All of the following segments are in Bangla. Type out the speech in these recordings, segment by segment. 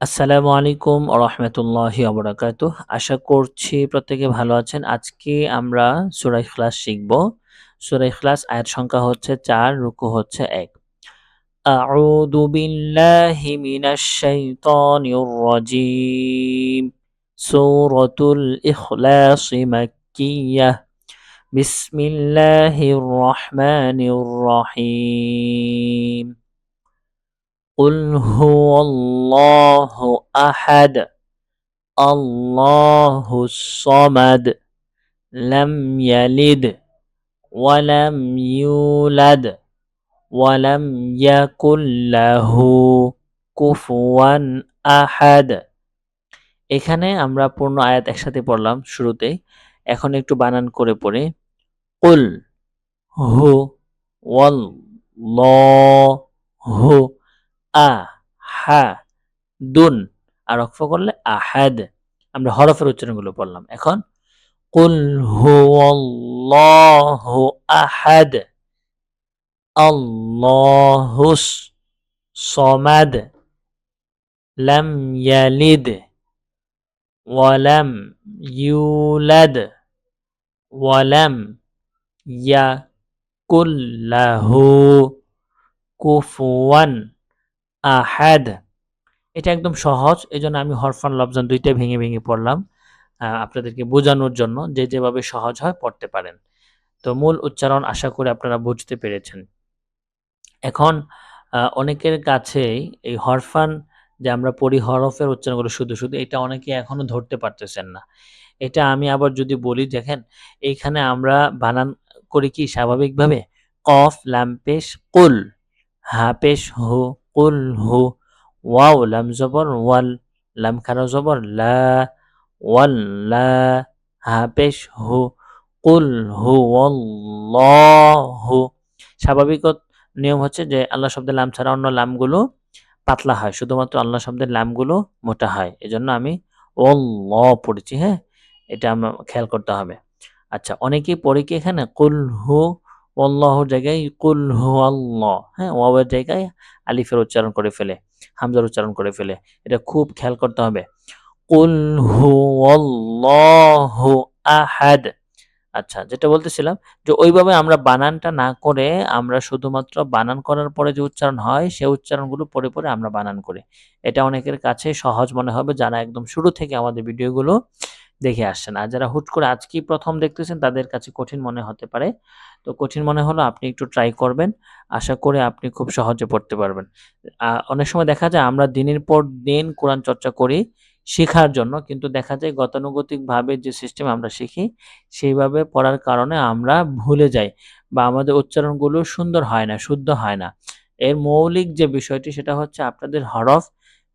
আসসালামু আলাইকুম রহমতুল্লাহি অবরাকাতু আশা করছি প্রত্যেকে ভালো আছেন। আজকে আমরা সুরাই ইখলাস শিখব। সুরাই ইখলাস আয়ের সংখ্যা হচ্ছে চার, রুকু হচ্ছে এক। আউযু বিল্লাহি মিনাশ শাইতানির রাজিম। সূরাতুল ইখলাস মাক্কিয়াহ। বিসমিল্লাহির রহমানির রহিম। قل هو الله أحد الله الصمد لم يلد ولم يولد ولم يكن له কুফুয়ান আহাদ এখানে আমরা পূর্ণ আয়াত একসাথে পড়লাম শুরুতে এখন একটু বানান করে পড়ে কুল হু ওয়াল ল হু আ, হা, দুন, আর অক্ষ করলে আহাদ। আমরা হরফের উচ্চারণগুলো পড়লাম। এখন, কুল হুয়াল্লাহু আহাদ, আল্লাহুস সমাদ, লাম ইয়ালিদ, ওয়ালাম ইউলাদ, ওয়ালাম ইয়াকুল্লাহু কুফুয়ান। আহাদ। এটা একদম সহজ এই জন্য আমি হরফান লবজান দুইটা ভেঙে ভেঙে পড়লাম আপনাদেরকে বোঝানোর জন্য যে যেভাবে সহজ হয় পড়তে পারেন। তো মূল উচ্চারণ আশা করি আপনারা বুঝতে পেরেছেন। এখন অনেকের কাছেই এই হরফান যে আমরা পড়ি হরফের উচ্চারণগুলো শুধু শুধু, এটা অনেকে এখনও ধরতে পারতেছেন না। এটা আমি আবার যদি বলি, দেখেন, এইখানে আমরা বানান করি কি স্বাভাবিকভাবে? কফ ল্যাম্পেশ কুল। হাপেশ হু কুল হু ওয়াও লাম জবর ওয়াল লাম খারা জবর লা ওয়াল লা হাপেশ হু কুল হু হু স্বাভাবিক নিয়ম হচ্ছে যে আল্লাহ শব্দের লাম ছাড়া অন্য লামগুলো পাতলা হয়, শুধুমাত্র আল্লাহ শব্দের লামগুলো মোটা হয়। এজন্য আমি ও ল পড়েছি হ্যাঁ? এটা আমার খেয়াল করতে হবে। আচ্ছা অনেকেই পড়ে কি এখানে? কুল হু অল্লাহর জায়গায় কুল হু আল্লাহ হ্যাঁ ওয়াবের জায়গায় আলিফের উচ্চারণ করে ফেলে, হামজার উচ্চারণ করে ফেলে। এটা খুব খেয়াল করতে হবে। কুল হু আল্লাহু আহাদ। আচ্ছা যেটা বলতেছিলাম যে ওইভাবে আমরা বানানটা না করে আমরা শুধুমাত্র বানান করার পরে যে উচ্চারণ হয়, সে উচ্চারণগুলো পরে পরে আমরা বানান করি। এটা অনেকের কাছে সহজ মনে হবে, যারা একদম শুরু থেকে আমাদের ভিডিওগুলো দেখে আসছেন। আর যারা হুট করে আজকেই প্রথম দেখতেছেন, তাদের কাছে কঠিন মনে হতে পারে। তো কঠিন মনে হলো আপনি একটু ট্রাই করবেন। আশা করে আপনি খুব সহজে পড়তে পারবেন। অনেক সময় দেখা যায় আমরা দিনের পর দিন কোরআন চর্চা করি শেখার জন্য, কিন্তু দেখা যায় গতানুগতিকভাবে যে সিস্টেম আমরা শিখি, সেইভাবে পড়ার কারণে আমরা ভুলে যাই বা আমাদের উচ্চারণগুলো সুন্দর হয় না, শুদ্ধ হয় না। এর মৌলিক যে বিষয়টি, সেটা হচ্ছে আপনাদের হরফ।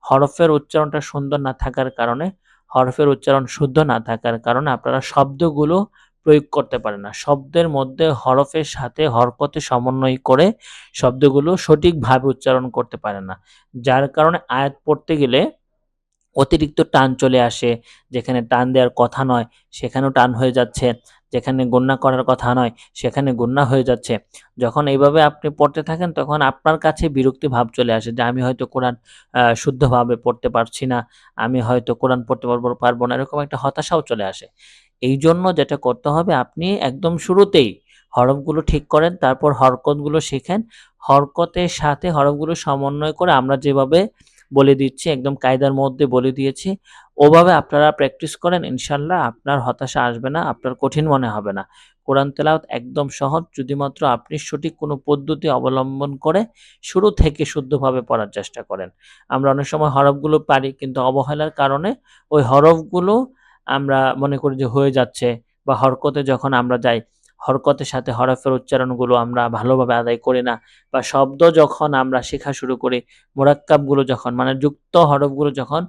হরফের উচ্চারণটা সুন্দর না থাকার কারণে হরফের উচ্চারণ শুদ্ধ না থাকার কারণে আপনারা শব্দগুলো প্রয়োগ করতে পারে না। শব্দের মধ্যে হরফের সাথে হরকতে সমন্বয় করে শব্দগুলো সঠিকভাবে উচ্চারণ করতে পারে না। যার কারণে আয়াত পড়তে গেলে অতিরিক্ত টান চলে আসে, যেখানে টান দেওয়ার কথা নয়, সেখানেও টান হয়ে যাচ্ছে। যেখানে গণ্যা করার কথা নয়, সেখানে গণ্যা হয়ে যাচ্ছে। যখন এইভাবে আপনি পড়তে থাকেন, তখন আপনার কাছে বিরক্তি ভাব চলে আসে যে, আমি হয়তো কোরআন শুদ্ধভাবে পড়তে পারছি না, আমি হয়তো কোরআন পড়তে পারব পারব না, এরকম একটা হতাশাও চলে আসে। এই জন্য যেটা করতে হবে, আপনি একদম শুরুতেই হরফগুলো ঠিক করেন, তারপর হরকতগুলো শেখেন। হরকতের সাথে হরফগুলো সমন্বয় করে আমরা যেভাবে বলে দিচ্ছি, একদম কায়দার মধ্যে বলে দিয়েছি। ওভাবে আপনারা প্র্যাকটিস করেন, ইনশাল্লাহ আপনার হতাশা আসবে না, আপনার কঠিন মনে হবে না। কোরআন তেলাওয়াত একদম সহজ, শুধুমাত্র আপনি সঠিক কোনো পদ্ধতি অবলম্বন করে শুরু থেকে শুদ্ধভাবে পড়ার চেষ্টা করেন। আমরা অনেক সময় হরফগুলো পারি, কিন্তু অবহেলার কারণে ওই হরফগুলো আমরা মনে করি যে হয়ে যাচ্ছে বা হরকতে যখন আমরা যাই হরকতের সাথে হরফের উচ্চারণগুলো আমরা ভালোভাবে আদায় করি না বা শব্দ যখন আমরা শেখা শুরু করি, মোরাক্কাবগুলো যখন মানে যুক্ত হরফগুলো যখন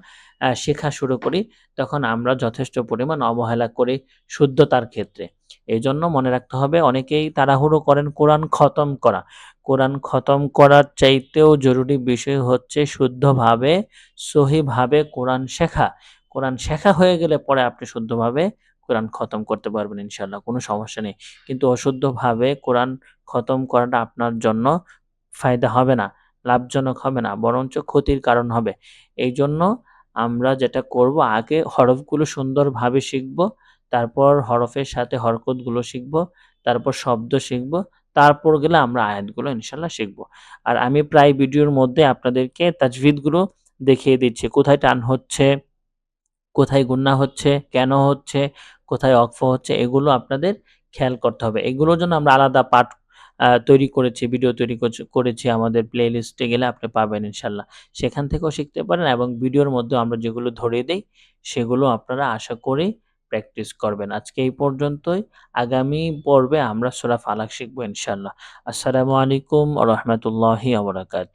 শেখা শুরু করি, তখন আমরা যথেষ্ট পরিমাণ অবহেলা করি শুদ্ধতার ক্ষেত্রে। এই জন্য মনে রাখতে হবে, অনেকেই তাড়াহুড়ো করেন কোরআন খতম করা। কোরআন খতম করার চাইতেও জরুরি বিষয় হচ্ছে শুদ্ধভাবে, সহিভাবে কোরআন শেখা। কোরআন শেখা হয়ে গেলে পরে আপনি শুদ্ধভাবে কোরআন খতম করতে পারবেন ইনশাল্লাহ কোনো সমস্যা নেই। কিন্তু অশুদ্ধভাবে কোরআন খতম করাটা আপনার জন্য ফায়দা হবে না, লাভজনক হবে না, বরঞ্চ ক্ষতির কারণ হবে। এই জন্য আমরা যেটা করব, আগে হরফগুলো সুন্দরভাবে শিখব, তারপর হরফের সাথে হরকতগুলো শিখব, তারপর শব্দ শিখব, তারপর গেলে আমরা আয়াতগুলো ইনশাল্লাহ শিখব। আর আমি প্রায় ভিডিওর মধ্যে আপনাদেরকে তাজভিদগুলো দেখিয়ে দিচ্ছি, কোথায় টান হচ্ছে, কোথায় গুন্না হচ্ছে, কেন হচ্ছে কোথায় অক্ফ হচ্ছে, এগুলো আপনাদের খেয়াল করতে হবে। এগুলোর জন্য আমরা আলাদা পাঠ তৈরি করেছি ভিডিও তৈরি করেছি আমাদের প্লে লিস্টে গেলে আপনি পাবেন ইনশাল্লাহ। সেখান থেকেও শিখতে পারেন এবং ভিডিওর মধ্যে আমরা যেগুলো ধরিয়ে দিই, সেগুলো আপনারা আশা করি প্র্যাকটিস করবেন। আজকে এই পর্যন্তই। আগামী পর্বে আমরা সোরা ফালাক শিখব ইনশাল্লাহ। আসসালামু আলাইকুম রহমতুল্লাহি আবরাকাত